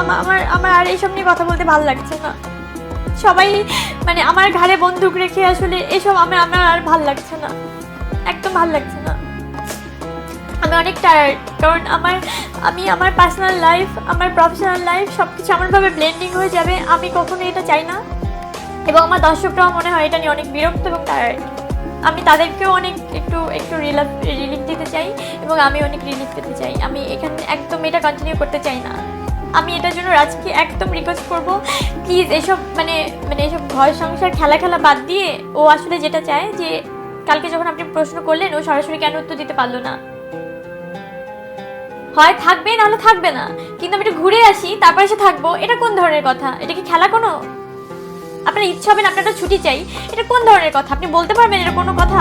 আমার আমার আর এইসব নিয়ে কথা বলতে ভালো লাগছে না। সবাই মানে আমার ঘাড়ে বন্দুক রেখে আসলে এসব আমার আমার আর ভালো লাগছে না। একদম ভালো লাগছে না। আমি অনেক টায়ার্ড কারণ আমার, আমি আমার পার্সোনাল লাইফ আমার প্রফেশনাল লাইফ সব কিছু এমনভাবে ব্লেন্ডিং হয়ে যাবে, আমি কখনো এটা চাই না। এবং আমার দর্শকরাও মনে হয় এটা নিয়ে অনেক বিরক্ত এবং টায়ার্ড আমি তাদেরকেও অনেক একটু একটু রিলাফ রিলিফ দিতে চাই এবং আমি অনেক রিলিফ পেতে চাই। আমি এখানে একদম এটা কন্টিনিউ করতে চাই না। আমি এটার জন্য রাজকে একদম রিকোয়েস্ট করব প্লিজ এসব মানে মানে এসব ঘর সংসার খেলা খেলা বাদ দিয়ে ও আসলে যেটা চায় যে কালকে যখন আপনি প্রশ্ন করলেন, ও সরাসরি কেন উত্তর দিতে পারল না? হয় থাকবে, নাহলে থাকবে না। কিন্তু আমি একটু ঘুরে আসি, তারপর এসে থাকব। এটা কোন ধরনের কথা? এটা কি খেলা কোনো? আপনার ইচ্ছা হবে না আপনার ছুটি চাই। এটা কোন ধরনের কথা? আপনি বলতে পারবেন এটা কোনো কথা?